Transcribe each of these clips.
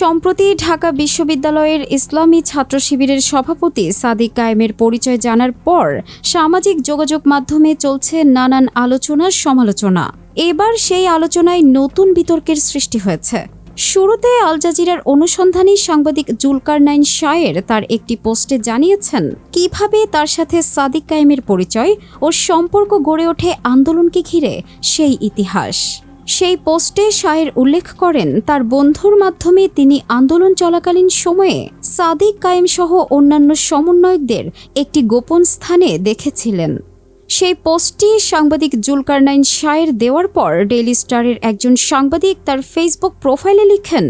সম্প্রতি ঢাকা বিশ্ববিদ্যালয়ের ইসলামী ছাত্র শিবিরের সভাপতি সাদিক কায়েমের পরিচয় জানার পর সামাজিক যোগাযোগ মাধ্যমে চলছে নানান আলোচনা সমালোচনা। এবার সেই আলোচনায় নতুন বিতর্কের সৃষ্টি হয়েছে। শুরুতে আল জাজিরার অনুসন্ধানী সাংবাদিক জুলকার নাইন শায়ের তার একটি পোস্টে জানিয়েছেন, কীভাবে তার সাথে সাদিক কায়েমের পরিচয় ও সম্পর্ক গড়ে ওঠে আন্দোলনকে ঘিরে সেই ইতিহাস? সেই পোস্টে শায়ের উল্লেখ করেন, তার বন্ধুর মাধ্যমে তিনি আন্দোলন চলাকালীন সময়ে সাদিক কায়েম সহ অন্যান্য সমন্বয়কদের একটি গোপন স্থানে দেখেছিলেন। সেই পোস্টটি সাংবাদিক জুলকারনাইন শায়ের দেওয়ার পর ডেইলি স্টারের একজন সাংবাদিক তার ফেসবুক প্রোফাইলে লিখেন,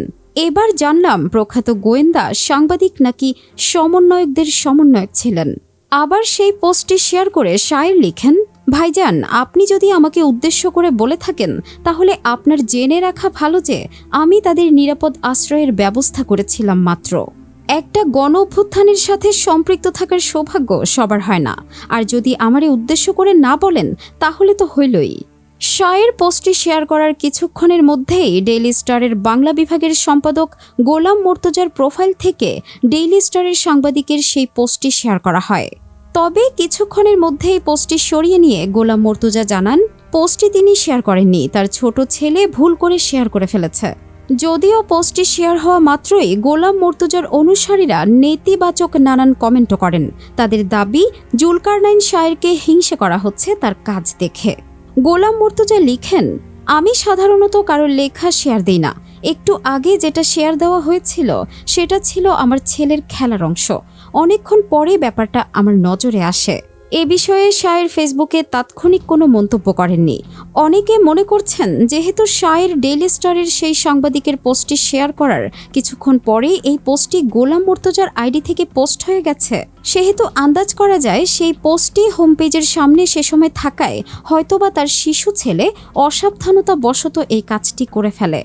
এবার জানলাম প্রখ্যাত গোয়েন্দা সাংবাদিক নাকি সমন্বয়কদের সমন্বয়ক ছিলেন। আবার সেই পোস্টটি শেয়ার করে শায়ের লিখেন, ভাইজান, আপনি যদি আমাকে উদ্দেশ্য করে বলে থাকেন, তাহলে আপনার জেনে রাখা ভালো যে আমি তাদের নিরাপদ আশ্রয়ের ব্যবস্থা করেছিলাম মাত্র। একটা গণ অভ্যুত্থানের সাথে সম্পৃক্ত থাকার সৌভাগ্য সবার হয় না। আর যদি আমারে উদ্দেশ্য করে না বলেন, তাহলে তো হইলই। শায়ের পোস্টটি শেয়ার করার কিছুক্ষণের মধ্যেই ডেইলি স্টারের বাংলা বিভাগের সম্পাদক গোলাম মোর্তজার প্রোফাইল থেকে ডেইলি স্টারের সাংবাদিকের সেই পোস্টটি শেয়ার করা হয়। তবে কিছুক্ষণের মধ্যেই পোস্টটি সরিয়ে নিয়ে গোলাম মর্তুজা জানান, পোস্টটি তিনি শেয়ার করেননি, তার ছোট ছেলে ভুল করে শেয়ার করে ফেলেছে। যদিও পোস্টটি শেয়ার হওয়া মাত্রই গোলাম মর্তুজার অনুসারীরা নেতিবাচক নানান কমেন্টও করেন। তাদের দাবি, জুলকারনাইন শায়েরকে হিংসে করা হচ্ছে তার কাজ দেখে। গোলাম মর্তুজা লিখেন, আমি সাধারণত কারোর লেখা শেয়ার দিই না। একটু আগে যেটা শেয়ার দেওয়া হয়েছিল, সেটা ছিল আমার ছেলের খেলার অংশ। অনেকক্ষণ পরে ব্যাপারটা আমার নজরে আসে। এ বিষয়ে শায়ের ফেসবুকে তাৎক্ষণিক কোনো মন্তব্য করেননি। অনেকে মনে করছেন, যেহেতু শায়ের ডেইলি স্টারের সেই সাংবাদিকের পোস্টটি শেয়ার করার কিছুক্ষণ পরেই এই পোস্টটি গোলাম মোর্তজার আইডি থেকে পোস্ট হয়ে গেছে। সেহেতু আন্দাজ করা যায়, সেই পোস্টটি হোম পেজের সামনে সে সময় থাকায় হয়তোবা তার শিশু ছেলে অসাবধানতা বশত এই কাজটি করে ফেলে।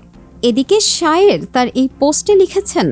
এদিকে শায়ের তার এই পোস্টে লিখেছেন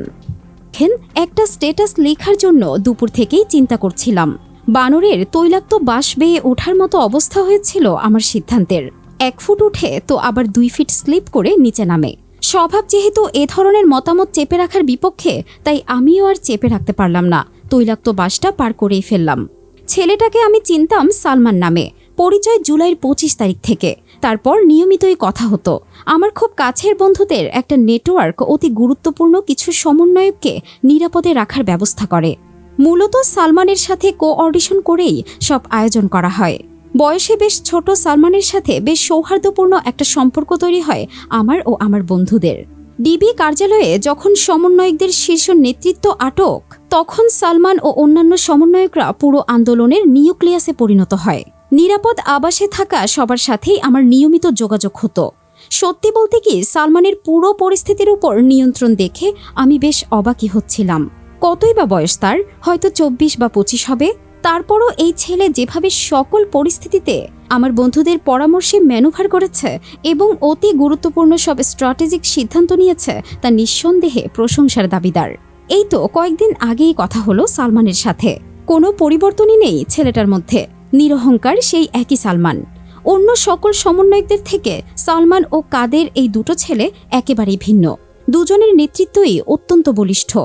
একটা স্টেটাস লেখার জন্য দুপুর থেকেই চিন্তা করছিলাম। বানরের তৈলাক্ত বাঁশ বেয়ে ওঠার মতো অবস্থা হয়েছিল আমার সিদ্ধান্তের। এক ফুট উঠে তো আবার দুই ফিট স্লিপ করে নিচে নামে। স্বভাব যেহেতু এ ধরনের মতামত চেপে রাখার বিপক্ষে, তাই আমিও আর চেপে রাখতে পারলাম না। তৈলাক্ত বাসটা পার করেই ফেললাম। ছেলেটাকে আমি চিনতাম সালমান নামে। পরিচয় জুলাইয়ের পঁচিশ তারিখ থেকে। তারপর নিয়মিতই কথা হতো। আমার খুব কাছের বন্ধুদের একটা নেটওয়ার্ক অতি গুরুত্বপূর্ণ কিছু সমন্বয়ককে নিরাপদে রাখার ব্যবস্থা করে। মূলত সালমানের সাথে কো অডিশন করেই সব আয়োজন করা হয়। বয়সে বেশ ছোট সালমানের সাথে বেশ সৌহার্দ্যপূর্ণ একটা সম্পর্ক তৈরি হয় আমার ও আমার বন্ধুদের। ডিবি কার্যালয়ে যখন সমন্বয়কদের শীর্ষ নেতৃত্ব আটক, তখন সালমান ও অন্যান্য সমন্বয়করা পুরো আন্দোলনের নিউক্লিয়াসে পরিণত হয়। নিরাপদ আবাসে থাকা সবার সাথেই আমার নিয়মিত যোগাযোগ হতো। সত্যি বলতে কি, সালমানের পুরো পরিস্থিতির উপর নিয়ন্ত্রণ দেখে আমি বেশ অবাকই হচ্ছিলাম। কতই বা বয়স তার? হয়তো চব্বিশ বা পঁচিশ হবে। তারপরও এই ছেলে যেভাবে সকল পরিস্থিতিতে আমার বন্ধুদের পরামর্শে ম্যানুভার করেছে এবং অতি গুরুত্বপূর্ণ সব স্ট্র্যাটেজিক সিদ্ধান্ত নিয়েছে, তা নিঃসন্দেহে প্রশংসার দাবিদার। এই তো কয়েকদিন আগেই কথা হলো সালমানের সাথে। কোনো পরিবর্তনই নেই ছেলেটার মধ্যে। নিরহংকার সেই একই সালমান। অন্য সকল সমন্বয়কদের থেকে সালমান ও কাদের এই দুটো ছেলে একেবারেই ভিন্ন। দুজনের নেতৃত্বই অত্যন্ত বলিষ্ঠ।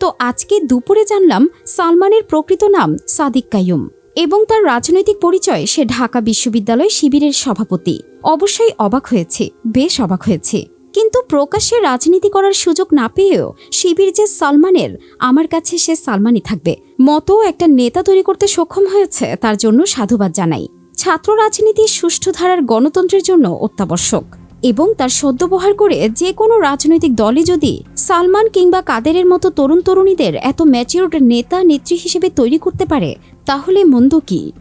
তো আজকে দুপুরে জানলাম সালমানের প্রকৃত নাম সাদিক কাইয়ুম এবং তার রাজনৈতিক পরিচয় সে ঢাকা বিশ্ববিদ্যালয় শিবিরের সভাপতি। অবশ্যই অবাক হয়েছে, বেশ অবাক হয়েছে। কিন্তু প্রকাশ্যে রাজনীতি করার সুযোগ না পেয়েও শিবির যে সালমানের, আমার কাছে সে সালমানই থাকবে। মতো একটা নেতা তৈরি করতে সক্ষম হয়েছে, তার জন্য সাধুবাদ জানাই। ছাত্র রাজনীতি সুষ্ঠু ধারার গণতন্ত্রের জন্য অত্যাবশ্যক। এবং তার সদ্যবহার করে যে কোনো রাজনৈতিক দলই যদি সালমান কিংবা কাদেরের মতো তরুণ তরুণীদের এত ম্যাচিওর্ড নেতা নেত্রী হিসেবে তৈরি করতে পারে, তাহলে মন্দ কি?